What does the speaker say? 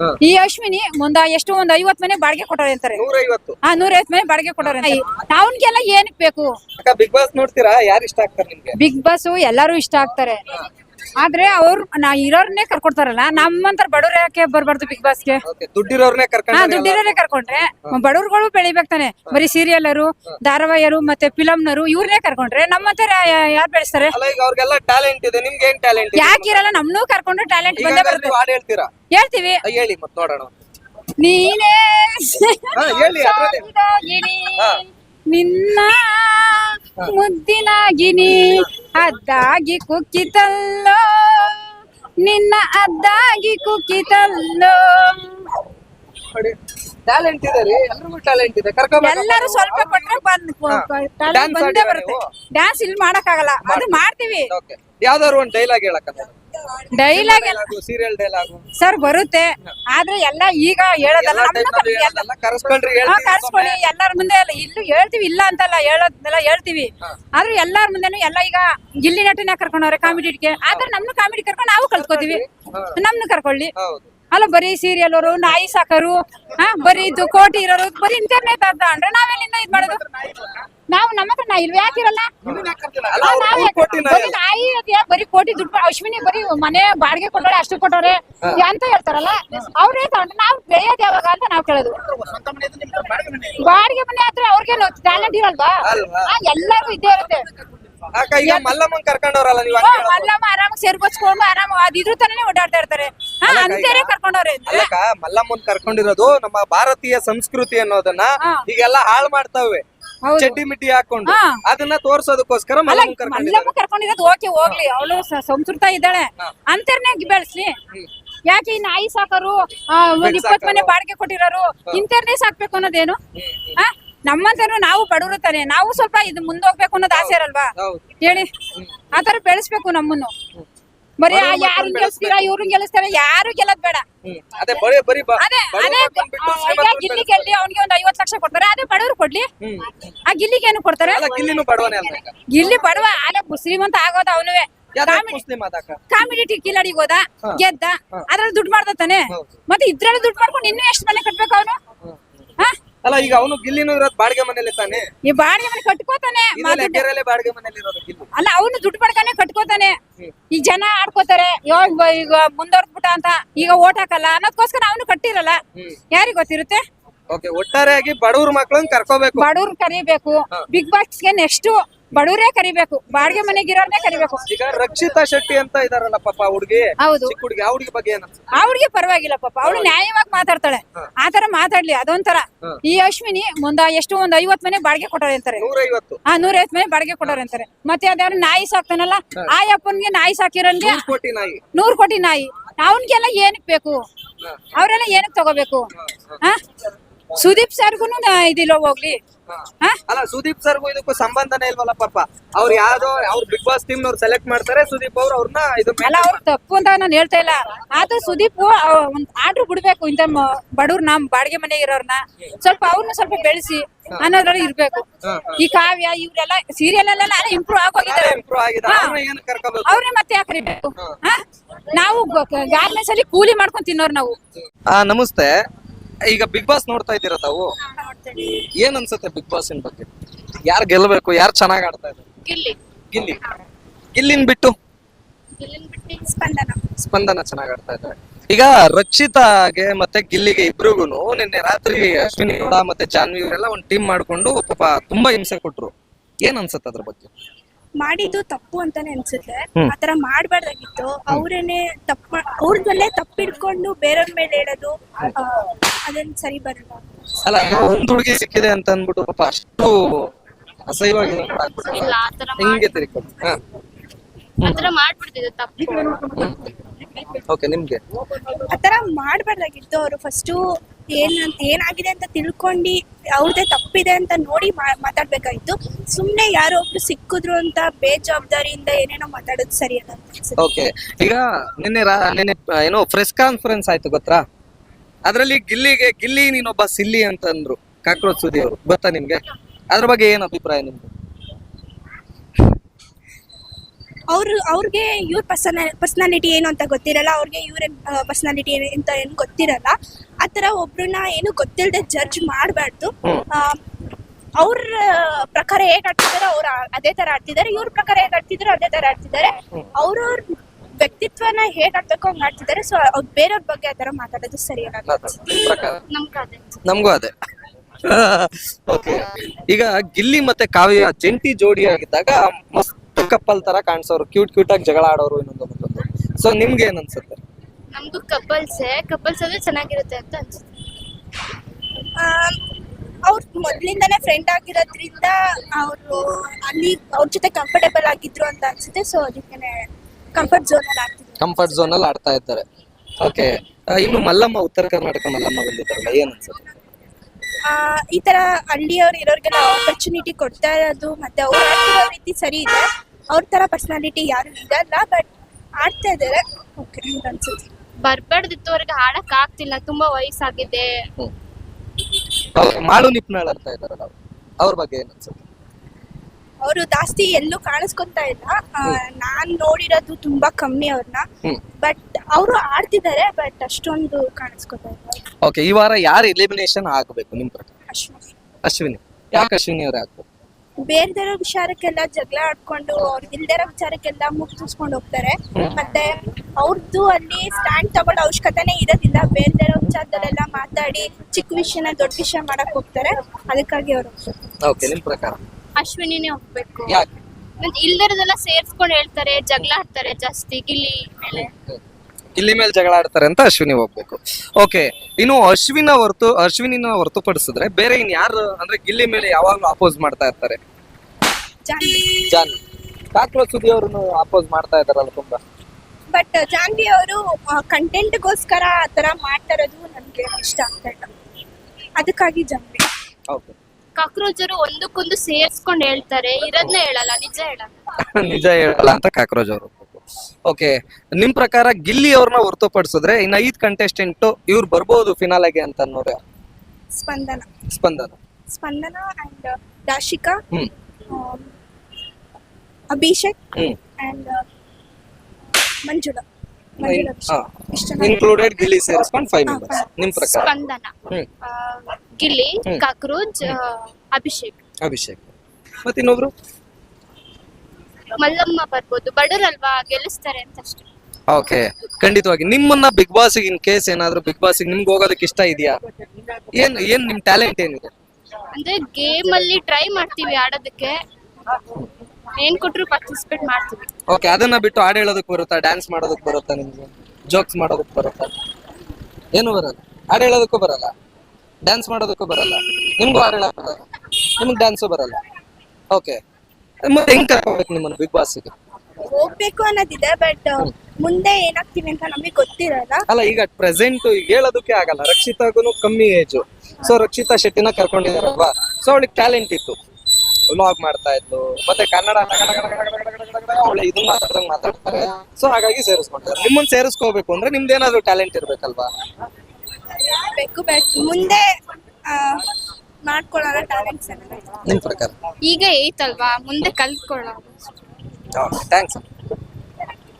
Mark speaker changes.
Speaker 1: ಹಾ.
Speaker 2: ಈ ಅಶ್ವಿನಿ ಒಂದ ಎಷ್ಟು ಒಂದ್ ಐವತ್ ಮನೆ ಬಾಡಿಗೆ ಕೊಟ್ಟವ್ರೆ ಅಂತಾರೆ.
Speaker 1: ನೂರೈವತ್ತು.
Speaker 2: ಆ ನೂರೈವತ್ ಮನೆ ಬಾಡಿಗೆ ಕೊಟ್ಟವ್ರೆ ಅಂತ ಅವ್ನ್ಗೆಲ್ಲ ಏನಕ್ ಬೇಕು?
Speaker 1: ಬಿಗ್ ಬಾಸ್ ನೋಡ್ತೀರಾ? ಯಾರು ಇಷ್ಟ ಆಗ್ತಾರೆ ನಿಮ್ಗೆ?
Speaker 2: ಬಿಗ್ ಬಾಸ್ ಎಲ್ಲಾರು ಇಷ್ಟ ಆಗ್ತಾರೆ. ಆದ್ರೆ ಅವ್ರು ನಾ ಇರೋರ್ನೇ ಕರ್ಕೊಡ್ತಾರಲ್ಲ ನಮ್ಮಂತ ಬಡವ್ರ ಯಾಕೆ ಬರ್ಬಾರ್ದು ಬಿಗ್ ಬಾಸ್ಗೆ?
Speaker 1: ದುಡ್ಡಿರೋರ್ನೇ
Speaker 2: ಹಾ
Speaker 1: ಕರ್ಕೊಂಡು
Speaker 2: ದುಡ್ಡಿರೋರೇ ಕರ್ಕೊಂಡ್ರೆ ಬಡವ್ರುಗಳು ಬೆಳಿಬೇಕು ತಾನೆ. ಬರೀ ಸೀರಿಯಲ್ಲರು ಧಾರಾವಾಹಿಯರು ಮತ್ತೆ ಫಿಲಂನರು ಇವ್ರನ್ನೇ ಕರ್ಕೊಂಡ್ರೆ ನಮ್ಮಂತ ಯಾರು ಬೆಳೆಸ್ತಾರೆ?
Speaker 1: ಅಲ್ಲ ಈಗ ಅವ್ರಿಗೆಲ್ಲ ಟ್ಯಾಲೆಂಟ್ ಇದೆ ನಿಮ್ಗೆ ಏನ್ ಟ್ಯಾಲೆಂಟ್ ಇದೆ?
Speaker 2: ಯಾಕಿರಲ್ಲ ನಮ್ನು ಕರ್ಕೊಂಡು ಟ್ಯಾಲೆಂಟ್ ಬಂದೇ ಬರುತ್ತೆ.
Speaker 1: ನೀವು ಹಾಡ್ ಹೇಳ್ತೀರಾ?
Speaker 2: ಹೇಳ್ತೀವಿ.
Speaker 1: ಆ, ಹೇಳಿ ಮತ್ ನೋಡೋಣ.
Speaker 2: ನೀನೇ
Speaker 1: ಹಾ, ಹೇಳಿ, ಅದ್ರಲ್ಲಿ.
Speaker 2: ಸಾಗಿದಾಗಿನಿ, ನಿನ್ನ ಮುದ್ದಿನಾಗಿನಿ ಅದ್ದಾಗಿ ಕುಕ್ಕಿತಲ್ಲೋ ನಿನ್ನ ಅದ್ದಾಗಿ ಕುಕ್ಕಿತಲ್ಲೋ.
Speaker 1: ಟ್ಯಾಲೆಂಟ್ ಇದೆ ರೀ ಎಲ್ರಿಗೂ ಟ್ಯಾಲೆಂಟ್ ಇದೆ. ಕರ್ಕೊಂಡು
Speaker 2: ಎಲ್ಲರೂ ಸ್ವಲ್ಪ ಕೊಟ್ರೆ ಬಂದ್ ಬಂದೇ ಬರುತ್ತೆ. ಡ್ಯಾನ್ಸ್ ಇಲ್ಲಿ ಮಾಡಕ್ಕಾಗಲ್ಲ. ಅದು ಮಾಡ್ತೀವಿ.
Speaker 1: ಯಾವ್ದಾದ್ರು ಒಂದು ಡೈಲಾಗ್ ಹೇಳಕ್ಕ
Speaker 2: ಡೈಲಾಗ್
Speaker 1: ಸೀರಿಯಲ್ ಡೈಲಾಗು
Speaker 2: ಸರ್ ಬರುತ್ತೆ. ಆದ್ರೆ ಎಲ್ಲ ಈಗ ಹೇಳೋದಲ್ಲ
Speaker 1: ಕರೆಸ್ಕೊಂಡ್ರಿ
Speaker 2: ಕರ್ಸ್ಕೊಳ್ಳಿ. ಎಲ್ಲಾರ ಮುಂದೆ ಎಲ್ಲ ಇಲ್ಲೂ ಹೇಳ್ತೀವಿ ಇಲ್ಲ ಅಂತಲ್ಲ ಹೇಳೋದೆಲ್ಲ ಹೇಳ್ತೀವಿ. ಆದ್ರೆ ಎಲ್ಲಾರ ಮುಂದೆನೂ ಎಲ್ಲ ಈಗ ಗಿಲ್ಲಿ ನಟನೆ ಕರ್ಕೊಂಡವ್ರೆ ಕಾಮಿಡಿಗೆ ಆದ್ರೆ ನಮ್ನು ಕಾಮಿಡಿ ಕರ್ಕೊಂಡು ನಾವು ಕಲ್ತ್ಕೋತೀವಿ ನಮ್ನು ಕರ್ಕೊಳ್ಳಿ. ಅಲ್ಲ ಬರೀ ಸೀರಿಯಲ್ ಅವರು ನಾಯಿ ಸಾಕರು ಹಾ ಬರೀ ಇದು ಕೋಟಿ ಇರೋರು ಬರೀ ಇಂಟರ್ನೆಟ್ ಅಂತ ಅಂದ್ರೆ ನಾವೇನಿನ್ನ ಇದ್ ಮಾಡೋದು? ನಾವು ನಮ್ಮ ಹತ್ರ ಇಲ್ವ
Speaker 1: ಹಾಕಿರಲ್ಲ ನಾಯಿ
Speaker 2: ಅದ್ಯಾ ಬರೀ ಕೋಟಿ ದುಡ್ಡು ಅಶ್ವಿನಿ ಬರೀ ಮನೆ ಬಾಡಿಗೆ ಕೊಟ್ಟವ್ರೆ ಅಷ್ಟು ಕೊಟ್ಟವ್ರೆ? ಅಂತ ಹೇಳ್ತಾರಲ್ಲ? ಅವ್ರೇ ತಗೊಂಡ್ರೆ? ನಾವು ಬೆಳೆಯೋದು ಯಾವಾಗ ಅಂತ ನಾವು ಕೇಳೋದು. ಬಾಡಿಗೆ ಮನೆ ಆದ್ರೆ ಅವ್ರಿಗೇನು ಟ್ಯಾಲೆಂಟ್ ಇರಲ್ವಾ? ಎಲ್ಲರಿಗೂ ಇದ್ದೇ ಇರುತ್ತೆ.
Speaker 1: ಮಲ್ಲಮ್ಮನ್ ಕರ್ಕೊಂಡವ್ರಲ್ಲ ನೀವು
Speaker 2: ಮಲ್ಲಮ್ಮ ಆರಾಮ ಸೇರ್ಕೊಚ್ಕೊಂಡು ಆರಾಮ ಅದಿದ್ರು ತಾನೇ ಓಡಾಡ್ತಾ ಇರ್ತಾರೆ. ಅಂತೇನೆ ಕರ್ಕೊಂಡವ್ರೆ.
Speaker 1: ಮಲ್ಲಮ್ಮನ್ ಕರ್ಕೊಂಡಿರೋದು ನಮ್ಮ ಭಾರತೀಯ ಸಂಸ್ಕೃತಿ ಅನ್ನೋದನ್ನ. ಈಗೆಲ್ಲ ಹಾಳು ಮಾಡ್ತಾವೆ
Speaker 2: ಹೌದು.
Speaker 1: ಚಡ್ಡಿ ಮಿಡ್ಡಿ ಹಾಕೊಂಡು
Speaker 2: ಹಾ.
Speaker 1: ಅದನ್ನ ತೋರ್ಸೋದಕ್ಕೋಸ್ಕರ
Speaker 2: ಅಲ್ಲ
Speaker 1: ಮಲ್ಲಮ್ಮನ್ ಕರ್ಕೊಂಡಿದ್ದಾರೆ.
Speaker 2: ಮಲ್ಲಮ್ಮ ಕರ್ಕೊಂಡಿರೋದು ಓಕೆ ಹೋಗ್ಲಿ. ಅವಳು ಸಂಸ್ಕೃತ ಇದ್ದಾಳೆ. ಅಂತರ್ನೇ ಬೆಳೆಸ್ಲಿ. ಯಾಕೆ ಈ ನಾಯಿ ಸಾಕರು ಆ, ಒಂದ್ ಇಪ್ಪತ್ ಮನೆ ಬಾಡಿಗೆ ಕೊಟ್ಟಿರೋರು ಇಂತರ್ನೇ ಸಾಕ್ಬೇಕು ಅನ್ನೋದೇನು? ಆ ನಮ್ಮಂತರು ನಾವು ಬಡವರು ತಾನೆ. ನಾವು ಸ್ವಲ್ಪ ಇದು ಮುಂದೋಗ್ಬೇಕು ಅನ್ನೋದು ಆಸೆ ಇರಲ್ವಾ?
Speaker 1: ಹೌದು.
Speaker 2: ಹೇಳಿ. ಆತರ ಬೆಳೆಸ್ಬೇಕು ನಮ್ಮನ್ನು. ಬರೀ ಯಾರು ಗೆಲ್ಸ್ತೀರಾ ಇವ್ರು ಗೆಲ್ಲಿಸ್ತಾರ ಯಾರು ಗೆಲ್ಲದ್ ಬೇಡ.
Speaker 1: ಅದೇ ಬರೀ ಬರೀ
Speaker 2: ಗಿಲ್ಲಿ ಗೆಲ್ಲಿ ಅವ್ನಿಗೆ ಒಂದ್ ಐವತ್ ಲಕ್ಷ ಕೊಡ್ತಾರೆ. ಅದೇ ಬಡವರು ಕೊಡ್ಲಿ. ಆ ಗಿಲ್ಲಿಗೆ ಏನು ಕೊಡ್ತಾರೆ? ಗಿಲ್ಲಿ ಬಡವ ಅಲ್ಲ ಶ್ರೀಮಂತ ಆಗೋದ ಅವನುವೆ.
Speaker 1: ಆದಾಕ
Speaker 2: ಕಾಮಿಡಿ ಕಿಲಾಡಿಗೆ ಹೋದ ಗೆದ್ದ ಅದ್ರಲ್ಲಿ ದುಡ್ಡು ಮಾಡ್ದ ತಾನೆ?
Speaker 1: ಹೌದು.
Speaker 2: ಮತ್ತೆ ಇದ್ರಲ್ಲಿ ದುಡ್ಡು ಮಾಡ್ಕೊಂಡು ಇನ್ನೂ ಎಷ್ಟು ಮನೆ ಕಟ್ಬೇಕು ಅವನು?
Speaker 1: ಅಲ್ಲ ಈಗ ಅವನು ಗಿಲ್ಲಿನೂ ಇರೋದು ಬಾಡಿಗೆ ಮನೇಲಿ ತಾನೆ?
Speaker 2: ಈ ಬಾಡಿಗೆ ಮನೆ ಕಟ್ಕೋತಾನೆ
Speaker 1: ಕೆರೆಯಲ್ಲೇ ಬಾಡಿಗೆ ಮನೇಲಿ ಇರೋದು ಗಿಲ್ಲಿ.
Speaker 2: ಅಲ್ಲ ಅವನು ದುಡ್ಡು ಪಡ್ಕಾನೆ ಕಟ್ಕೋತಾನೆ. ಈ ಜನ ಆಡ್ಕೋತಾರೆ ಇವಾಗ ಬ- ಈಗ ಮುಂದೋರ್ದ್ಬಿಟ್ಟ ಅಂತ ಈಗ ಓಟ್ ಹಾಕಲ್ಲ ಅನ್ನೋದಕ್ಕೋಸ್ಕರ ಅವನು ಕಟ್ಟಿರಲ್ಲ.
Speaker 1: ಹ್ಮ್.
Speaker 2: ಯಾರಿಗ್ ಗೊತ್ತಿರುತ್ತೆ?
Speaker 1: ಓಕೆ ಒಟ್ಟಾರೆಯಾಗಿ ಬಡವ್ರ ಮಕ್ಕಳನ್ನ ಕರ್ಕೋಬೇಕು.
Speaker 2: ಬಡವ್ರು ಕರಿಬೇಕು. ಬಿಗ್ ಬಾಸ್ಗೆ ನೆಕ್ಸ್ಟ್ ಬಡವರೇ ಕರಿಬೇಕು ಬಾಡಿಗೆ ಮನೆಗಿರೋರ್ನೇ ಕರಿಬೇಕು.
Speaker 1: ಈಗ ರಕ್ಷಿತಾ ಶೆಟ್ಟಿ ಅಂತ ಇದಾರಲ್ಲ ಪಾಪ ಹುಡುಗಿ?
Speaker 2: ಹೌದು.
Speaker 1: ಚಿಕ್ಕ ಹುಡುಗಿ ಆ ಹುಡುಗಿ ಬಗ್ಗೆ ಏನಂತ?
Speaker 2: ಆ ಹುಡುಗಿ ಪರವಾಗಿಲ್ಲ ಪಾಪ ಅವಳು ನ್ಯಾಯವಾಗಿ ಮಾತಾಡ್ತಾಳೆ. ಆತರ ಮಾತಾಡ್ಲಿ ಅದೊಂಥರ. ಈ ಅಶ್ವಿನಿ ಒಂದ ಎಷ್ಟು ಒಂದ್ ಐವತ್ ಮನೆ ಬಾಡಿಗೆ ಕೊಟ್ಟಾರೆ ಅಂತಾರೆ.
Speaker 1: ನೂರೈವತ್ತು.
Speaker 2: ಆ ನೂರೈವತ್ ಮನೆ ಬಾಡಿಗೆ ಕೊಟ್ಟಾರೆ ಅಂತಾರೆ. ಮತ್ತೆ ಅದ್ಯಾರು ನಾಯಿ ಸಾಕ್ತಾನಲ್ಲ? ಆ ಅಪ್ಪನ್ಗೆ ನಾಯಿ ಸಾಕಿರೋನ್ಗೆ
Speaker 1: ನೂರು ಕೋಟಿ ನಾಯಿ.
Speaker 2: ನೂರ್ ಕೋಟಿ ನಾಯಿ. ಅವನ್ಗೆಲ್ಲ ಏನಕ್ ಬೇಕು? ಅವರೆಲ್ಲ ಏನಕ್ ತಗೋಬೇಕು? ಹ ಸುದೀಪ್ ಸರ್ಗು ಇದಿಲ್ಲ ಹೋಗ್ಲಿ.
Speaker 1: ಅಲ್ಲ ಸುದೀಪ್ ಸರ್ಗೂ ಇದಕ್ಕೂ ಸಂಬಂಧನೇ ಇಲ್ವಲ್ಲ ಪಾಪ. ಅವ್ರು ಯಾವ್ದೋ ಅವ್ರು ಬಿಗ್ ಬಾಸ್ ಟೀಮ್ ನವ್ರು ಸೆಲೆಕ್ಟ್ ಮಾಡ್ತಾರೆ ಸುದೀಪ್ ಅವ್ರು ಅವ್ರನ್ನ ಇದು
Speaker 2: ಅಲ್ಲ ಅವ್ರು ತಪ್ಪು ಅಂತ ನಾನು ಹೇಳ್ತಾ ಇಲ್ಲ. ಆದ್ರೆ ಸುದೀಪ್ ಒಂದ್ ಆರ್ಡರ್ ಬಿಡ್ಬೇಕು ಇಂತ ಬಡವ್ರ ನಮ್ ಬಾಡಿಗೆ ಮನೆ ಇರೋರ್ನ. ಸ್ವಲ್ಪ ಅವ್ರನ್ನ ಸ್ವಲ್ಪ ಬೆಳೆಸಿ ಅನ್ನೋದ್ರಲ್ಲಿ ಇರ್ಬೇಕು. ಈ ಕಾವ್ಯ ಇವ್ರೆಲ್ಲ ಸೀರಿಯಲ್ ಅಲ್ಲೆಲ್ಲ ಇಂಪ್ರೂವ್ ಆಗೋಗಿದ್ದಾರೆ
Speaker 1: ಇಂಪ್ರೂವ್ ಆಗಿದೆ. ಅವ್ರನ್ನ ಏನ್ ಕರ್ಕೋಬೇಕು?
Speaker 2: ಅವ್ರೇ ಮತ್ತೆ ಯಾಕೆ ಕರಿಬೇಕು? ನಾವು ಗಾರ್ಮೆಂಟ್ಸ್ ಅಲ್ಲಿ ಕೂಲಿ ಮಾಡ್ಕೊಂಡ್ ತಿನ್ನೋರ್ ನಾವು.
Speaker 1: ಆ ನಮಸ್ತೆ. ಈಗ ಬಿಗ್ ಬಾಸ್ ನೋಡ್ತಾ ಇದ್ದೀರಾ ತಾವು? ಏನ್ ಅನ್ಸುತ್ತೆ ಬಿಗ್ ಬಾಸ್ ಬಗ್ಗೆ? ಯಾರು ಗೆಲ್ಬೇಕು ಯಾರು ಚೆನ್ನಾಗಿ ಆಡ್ತಾ ಇದ್ದಾರೆ?
Speaker 2: ಗಿಲ್ಲಿ.
Speaker 1: ಗಿಲ್ಲಿ. ಗಿಲ್ಲಿನ್ ಬಿಟ್ಟು?
Speaker 2: ಸ್ಪಂದನ.
Speaker 1: ಚೆನ್ನಾಗಿ ಚೆನ್ನಾಗ್ ಆಡ್ತಾ ಇದ್ದಾರೆ. ಈಗ ರಕ್ಷಿತಾಗೆ ಮತ್ತೆ ಗಿಲ್ಲಿಗೆ ಇಬ್ರಿಗೂನು ನಿನ್ನೆ ರಾತ್ರಿ ಅಶ್ವಿನಿ ಗೌಡ ಮತ್ತೆ ಜಾನ್ವಿ ಇವರೆಲ್ಲ ಒಂದ್ ಟೀಮ್ ಮಾಡ್ಕೊಂಡು ಪಾಪ ತುಂಬಾ ಹಿಂಸೆ ಕೊಟ್ರು. ಏನ್ ಅನ್ಸುತ್ತೆ ಅದ್ರ ಬಗ್ಗೆ?
Speaker 3: ಮಾಡಿದ್ದು ತಪ್ಪು ಅಂತಾನೆ ಅನ್ಸುತ್ತೆ. ಆತರ ಮಾಡ್ಬಾರ್ದಾಗಿತ್ತು. ಅವ್ರೇನೆ ತಪ್ಪ ಅವ್ರದಲ್ಲೇ ತಪ್ಪಿಡ್ಕೊಂಡು ಬೇರೆಯವ್ರ ಮೇಲೆ ಹೇಳೋದು ಆ, ಅದನ್ ಸರಿ ಬರಲ್ಲ.
Speaker 1: ಅಲ್ಲ ಒಂದು ಹುಡುಗಿ ಸಿಕ್ಕಿದೆ ಅಂತ ಅಂದ್ಬಿಟ್ಟು ಪಾಪ ಅಷ್ಟು ಅಸಹ್ಯವಾಗಿ
Speaker 4: ಇಲ್ಲ ಆತರ
Speaker 1: ಹಿಂಗೆ ತಿರ್ಕೊಂಡು ಹಾ.
Speaker 4: ಆತರ ಮಾಡ್ಬಿಡ್ತಿದ್ರು ತಪ್ಪು.
Speaker 1: ಓಕೆ ನಿಮ್ಗೆ?
Speaker 3: ಆತರ ಮಾಡ್ಬಾರ್ದಾಗಿತ್ತು. ಅವರು ಫಸ್ಟು ಏನ್ ಏನಾಗಿದೆ ಅಂತ ತಿಳ್ಕೊಂಡು ಅವ್ರದೇ ತಪ್ಪಿದೆ ಅಂತ ನೋಡಿ ಮಾತಾಡ್ಬೇಕಾಯ್ತು. ಸುಮ್ನೆ ಯಾರೋ ಒಬ್ರು ಸಿಕ್ಕಿದ್ರು ಅಂತ ಬೇಜವಾಬ್ದಾರಿಯಿಂದ ಏನೇನೋ ಮಾತಾಡೋದು ಸರಿ ಅಲ್ಲ. ಅಂತ ಅನ್ಸುತ್ತೆ
Speaker 1: ಓಕೆ. ಈಗ ನಿನ್ನೆ ರಾ- ನಿನ್ನೆ ಏನೋ ಪ್ರೆಸ್ ಕಾನ್ಫರೆನ್ಸ್ ಆಯ್ತು ಗೊತ್ತಾ? ಅದ್ರಲ್ಲಿ ಗಿಲ್ಲಿಗೆ ಗಿಲ್ಲಿ ನೀನೊಬ್ಬ ಸಿಲ್ಲಿ ಅಂತ ಅಂದ್ರು ಕಾಕ್ರೋಚ್ ಸುದಿ ಅವರು ಗೊತ್ತಾ ನಿಮ್ಗೆ? ಅದ್ರ ಬಗ್ಗೆ ಏನ್ ಅಭಿಪ್ರಾಯ ನಿಮ್ದು?
Speaker 3: ಅವ್ರು ಅವ್ರಿಗೆ ಇವ್ರ ಪರ್ಸನ ಪರ್ಸನಾಲಿಟಿ ಏನು ಅಂತ ಗೊತ್ತಿರಲ್ಲ ಅವ್ರಿಗೆ ಇವ್ರ ಪರ್ಸನಾಲಿಟಿ ಏನು ಅಂತ ಏನು ಗೊತ್ತಿರಲ್ಲ. ಥರ ಒಬ್ರನ್ನ ಏನು ಗೊತ್ತಿಲ್ಲದೆ ಜಡ್ಜ್ ಮಾಡಬಾರ್ದು. ಅವ್ರ ಪ್ರಕಾರ ಹೇಗ್ ಆಡ್ತಿದಾರೆ ಅವ್ರ ಅದೇ ತರ ಆಡ್ತಿದ್ದಾರೆ ಇವ್ರ ಪ್ರಕಾರ ಹೇಗ್ ಆಡ್ತಿದ್ರು ಅದೇ ತರ ಆಡ್ತಿದ್ದಾರೆ ಅವ್ರವ್ರ ವ್ಯಕ್ತಿತ್ವನ ಹೇಗ್ ಆಡ್ತಕ್ಕೋ ಹಂಗ ಆಡ್ತಿದ್ದಾರೆ ಸೊ ಬೇರೆಯವ್ರ ಬಗ್ಗೆ ಆ ತರ ಮಾತಾಡೋದು ಸರಿ
Speaker 1: ನಮ್ಗೂ ಪ್ರಕಾರ. ನಮಗೂ ಅದೇ. ಓಕೆ ಈಗ ಗಿಲ್ಲಿ ಮತ್ತೆ ಕಾವ್ಯ ಜಂಟಿ ಜೋಡಿ ಆಗಿದ್ದಾಗ ಮಸ್ತ್ ಕಪ್ಪಲ್ ತರ ಕಾಣಿಸೋರು ಕ್ಯೂಟ್ ಕ್ಯೂಟ್ ಆಗಿ ಜಗಳ ಆಡೋರು ಇನ್ನೊಂದು ಮತ್ತೊಂದು. ಸೊ ನಿಮ್ಗೆ ಏನ್ ಅನ್ಸುತ್ತೆ?
Speaker 4: ನಮ್ಗೂ ಕಪಲ್ಸೇ ಕಪಲ್ಸ್ ಅಂದ್ರೆ ಚೆನ್ನಾಗಿರುತ್ತೆ ಅಂತ ಅನ್ಸುತ್ತೆ.
Speaker 3: ಅವ್ರು ಮೊದ್ಲಿಂದಾನೇ ಫ್ರೆಂಡ್ ಆಗಿರೋದ್ರಿಂದ ಅವರು ಅಲ್ಲಿ ಅವ್ರ ಜೊತೆ ಕಂಫರ್ಟೇಬಲ್ ಆಗಿದ್ರು ಅಂತ ಅನ್ಸುತ್ತೆ ಸೊ ಅದಕ್ಕೆ ಕಂಫರ್ಟ್ ಝೋನ್ ಅಲ್ಲಿ ಆಗ್ತಿದ್ರು
Speaker 1: ಕಂಫರ್ಟ್ ಝೋನ್ ಅಲ್ಲಿ ಆಡ್ತಾ ಇದ್ದಾರೆ. ಓಕೆ ಇನ್ನು ಮಲ್ಲಮ್ಮ ಉತ್ತರ ಕರ್ನಾಟಕ ಮಲ್ಲಮ್ಮ ಬಂದಿದ್ದಾರಲ್ಲ ಏನ್ ಅನ್ಸುತ್ತೆ?
Speaker 3: ಆ, ಈ ತರ ಹಳ್ಳಿಯವ್ರು ಇರೋರ್ಗೆಲ್ಲ ಆಪರ್ಚುನಿಟಿ ಕೊಡ್ತಾ ಇರೋದು ಮತ್ತೆ ಅವ್ರು ಆಡ್ತಿರೋ ರೀತಿ ಸರಿ ಇದೆ. ಅವ್ರ ತರ ಪರ್ಸನಾಲಿಟಿ ಯಾರು ಇರಲ್ಲ ಬಟ್ ಆಡ್ತಾ ಇದಾರೆ ಓಕೆ ಅಂತ ಅನ್ಸುತ್ತೆ.
Speaker 4: ಬರ್ಬಾರ್ದಿತ್ತು ಅವ್ರಿಗೆ ಆಡಕ್ ಆಗ್ತಿಲ್ಲ ತುಂಬಾ ವಯಸ್ಸಾಗಿದೆ.
Speaker 1: ಮಾಡು ನಿಪ್ನಾಳ್ ಅಂತ ಇದಾರಲ್ಲ ಅವ್ರು. ಅವ್ರ ಬಗ್ಗೆ ಏನ್ ಅನ್ಸುತ್ತೆ?
Speaker 3: ಅವರು ಜಾಸ್ತಿ ಎಲ್ಲೂ ಕಾಣಿಸ್ಕೊಂತ ಇಲ್ಲ. ಆ, ನಾನ್ ನೋಡಿರೋದು ತುಂಬಾ ಕಮ್ಮಿ ಅವ್ರನ್ನ.
Speaker 1: ಹ್ಮ್.
Speaker 3: ಬಟ್ ಅವರು ಆಡ್ತಿದ್ದಾರೆ ಬಟ್ ಅಷ್ಟೊಂದು ಕಾಣಿಸ್ಕೊತಾ ಇಲ್ಲ.
Speaker 1: ಓಕೆ ಈ ವಾರ ಯಾರು ಎಲಿಮಿನೇಷನ್ ಆಗಬೇಕು ನಿಮ್ ಪ್ರಕಾರ?
Speaker 3: ಅಶ್ವಿನಿ.
Speaker 1: ಅಶ್ವಿನಿ. ಯಾಕೆ ಅಶ್ವಿನಿ ಅವ್ರೆ ಆಗ್ಬೇಕು?
Speaker 3: ಬೇರೆದರ ವಿಚಾರಕ್ಕೆಲ್ಲ ಜಗಳ ಆಡ್ಕೊಂಡು ಅವ್ರಿಗೆ ಇಲ್ದಿರೋ ವಿಚಾರಕ್ಕೆಲ್ಲ ಮುಗ್ ತೂಸ್ಕೊಂಡು ಹೋಗ್ತಾರೆ. ಮತ್ತೆ ಅವ್ರದ್ದು ಅಲ್ಲಿ ಸ್ಟ್ಯಾಂಡ್ ತಗೊಳ್ಳೋ ಅವಶ್ಯಕತೆನೇ ಇರೋದಿಲ್ಲ. ಬೇರೆ ಬೇರೆ ವಿಚಾರದಲ್ಲೆಲ್ಲ ಮಾತಾಡಿ ಚಿಕ್ಕ ವಿಷಯನ ದೊಡ್ಡ ವಿಷಯ ಮಾಡಕ್ ಹೋಗ್ತಾರೆ. ಅದಕ್ಕಾಗಿ ಅವರು
Speaker 1: ಓಕೆ ಪ್ರಕಾರ?
Speaker 4: ಅಶ್ವಿನಿನೇ ಹೋಗ್ಬೇಕು.
Speaker 1: ಯಾಕೆ?
Speaker 4: ಮತ್ತೆ ಇಲ್ದಿರೋದೆಲ್ಲ ಸೇರ್ಸ್ಕೊಂಡು ಹೇಳ್ತಾರೆ ಜಗಳ ಆಡ್ತಾರೆ ಜಾಸ್ತಿ ಗಿಲ್ಲಿ ಮೇಲೆ.
Speaker 1: ಗಿಲ್ಲಿ ಮೇಲೆ ಜಗಳ ಆಡ್ತಾರೆ ಅಂತ ಅಶ್ವಿನಿ ಹೋಗ್ಬೇಕು. ಓಕೆ ಇನ್ನು ಅಶ್ವಿನ ಹೊರತು ಅಶ್ವಿನಿನ ಹೊರತುಪಡಿಸಿದ್ರೆ ಬೇರೆ ಇನ್ ಯಾರು ಅಂದ್ರೆ ಗಿಲ್ಲಿ ಮೇಲೆ ಯಾವಾಗ್ಲೂ ಅಪೋಸ್ ಮಾಡ್ತಾ ಇರ್ತಾರೆ? ಜಾನ್. ಕಾಕ್ರೋಚ್ ಸುದ್ದಿ ಅವ್ರನ್ನು ಅಪೋಸ್ ಮಾಡ್ತಾ ಇದಾರಲ್ಲ ತುಂಬಾ.
Speaker 3: ಬಟ್ ಜಾನ್ವಿ ಅವರು ಕಂಟೆಂಟ್ಗೋಸ್ಕರ ಆ ಥರ ಮಾಡ್ತಾ ಇರೋದು ನನಗೆ ಇಷ್ಟ ಆಗ್ತಾ ಇಲ್ಲ. ಅದಕ್ಕಾಗಿ ಜಾನ್ವಿ
Speaker 1: ಓಕೆ
Speaker 4: ಕಾಕ್ರೋಚರು ಒಂದಕ್ಕೊಂದು ಸೇರ್ಸ್ಕೊಂಡ್ ಹೇಳ್ತಾರೆ. ಇರೋದ್ನೇ ಹೇಳಲ್ಲ ನಿಜ ಹೇಳಲ್ಲ.
Speaker 1: ನಿಜ ಹೇಳಲ್ಲ ಅಂತ ಕಾಕ್ರೋಚ್ ಅವರು. ಓಕೆ ನಿಮ್ ಪ್ರಕಾರ ಗಿಲ್ಲಿ ಅವ್ರನ್ನ ಹೊರತುಪಡಿಸಿದ್ರೆ ಇನ್ನ ಐದ್ ಕಂಟೆಸ್ಟೆಂಟ್ ಇವ್ರು ಬರ್ಬೋದು ಫಿನಾಲೆಗೆ ಅಂತ ಅನ್ನೋರು ಯಾರು?
Speaker 3: Spandana.
Speaker 1: Spandana.
Speaker 3: Spandana and Rashika.
Speaker 1: Hmm.
Speaker 3: Um, Abhishek.
Speaker 1: Hmm.
Speaker 3: And Manjula. Manjula Abhishek.
Speaker 1: Included Gilli ಸೇರಿಸ್ಕೊಂಡು ಫೈವ್ ಮೆಂಬರ್ಸ್ ನಿಮ್ ಪ್ರಕಾರ?
Speaker 4: ಸ್ಪಂದನ.
Speaker 1: ಹ್ಮ್.
Speaker 4: ಆ, ಗಿಲ್ಲಿ
Speaker 1: ಹ್ಮ್.
Speaker 4: ಕಾಕ್ರೋಚ್ ಆ, ಅಭಿಷೇಕ್.
Speaker 1: ಅಭಿಷೇಕ್. ಮತ್ತೆ ಇನ್ನೊಬ್ರು
Speaker 4: ಮಲ್ಲಮ್ಮ ಬರ್ಬೋದು. ಬಡವರಲ್ವಾ ಗೆಲ್ಲಿಸ್ತಾರೆ ಅಂತ ಅಷ್ಟೇ.
Speaker 1: ಓಕೆ. ಖಂಡಿತವಾಗಿ. ನಿಮ್ಮನ್ನ ಬಿಗ್ ಬಾಸ್ ಇನ್ ಕೇಸ್ ಏನಾದ್ರು ಬಿಗ್ ಬಾಸ್ ನಿಮ್ಗೆ ಹೋಗೋದಕ್ಕೆ ಇಷ್ಟ ಇದೆಯಾ? ಏನ್ ಏನ್ ನಿಮ್ ಟ್ಯಾಲೆಂಟ್ ಏನಿದೆ?
Speaker 4: ಅಂದ್ರೆ ಗೇಮ್ ಅಲ್ಲಿ ಟ್ರೈ ಮಾಡ್ತೀವಿ ಆಡೋದಕ್ಕೆ. ಏನ್ ಕೊಟ್ಟರು ಪಾರ್ಟಿಸಿಪೇಟ್ ಮಾಡ್ತೀವಿ.
Speaker 1: ಓಕೆ ಅದನ್ನ ಬಿಟ್ಟು ಹಾಡು ಹೇಳೋದಕ್ಕೆ ಬರುತ್ತಾ ಡ್ಯಾನ್ಸ್ ಮಾಡೋದಕ್ಕೆ ಬರುತ್ತಾ ನಿಮಗೆ? ಜೋಕ್ಸ್ ಮಾಡೋದಕ್ಕೆ ಬರುತ್ತಾ? ಏನು ಬರಲ್ಲ. ಹಾಡು ಹೇಳೋದಕ್ಕೂ ಬರಲ್ಲ. ಡ್ಯಾನ್ಸ್ ಮಾಡೋದಕ್ಕೂ ಬರಲ್ಲ. ನಿಮ್ಗೂ ಹಾಡು ಹೇಳಕ್ ಬರಲ್ಲ. ನಿಮ್ಗೆ ಡ್ಯಾನ್ಸು ಬರಲ್ಲ. ಓಕೆ ಮತ್ತೆ ಹೆಂಗ್ ಕರ್ಕೋಬೇಕು ನಿಮ್ಮನ್ನ ಬಿಗ್ ಬಾಸ್ಗೆ
Speaker 3: ಹೋಗ್ಬೇಕು ಅನ್ನೋದಿದೆ ಬಟ್ ಮುಂದೆ ಏನಾಗ್ತೀನಿ ಅಂತ ನಮಗೆ ಗೊತ್ತಿರಲ್ಲ.
Speaker 1: ಅಲ್ಲ ಈಗ ಪ್ರೆಸೆಂಟ್ ಹೇಳೋದಕ್ಕೆ ಆಗಲ್ಲ. ರಕ್ಷಿತಾಗೂ ಕಮ್ಮಿ ಏಜು ಸೊ ರಕ್ಷಿತಾ ಶೆಟ್ಟಿನ ಕರ್ಕೊಂಡಿದಾರಲ್ವಾ ಸೊ ಅವಳಿಗೆ ಟ್ಯಾಲೆಂಟ್ ಇತ್ತು. ವ್ಲಾಗ್ ಮಾಡ್ತಾ ಇದ್ಲು ಮತ್ತೆ ಕನ್ನಡ ಅವಳು ಇದನ್ನ ಮಾತಾಡ್ದಂಗ್ ಮಾತಾಡ್ತಾರೆ ಸೊ ಹಾಗಾಗಿ ಸೇರಿಸ್ಕೊಂತಾರೆ ನಿಮ್ಮನ್ನ ಸೇರಿಸ್ಕೋಬೇಕು ಅಂದ್ರೆ ನಿಮ್ದೇನಾದ್ರೂ ಟ್ಯಾಲೆಂಟ್ ಇರ್ಬೇಕಲ್ವಾ
Speaker 3: ಬೇಕು ಬಟ್ ಮುಂದೆ ಟ್ಯಾಲೆಂಟ್ಸ್
Speaker 1: ನಿಮ್ ಪ್ರಕಾರ
Speaker 4: ಈಗ ಏಯ್ತಲ್ವಾ ಮುಂದೆ ಕಲ್ತ್ಕೊಳ್ಳೋ
Speaker 1: ಥ್ಯಾಂಕ್ಸ್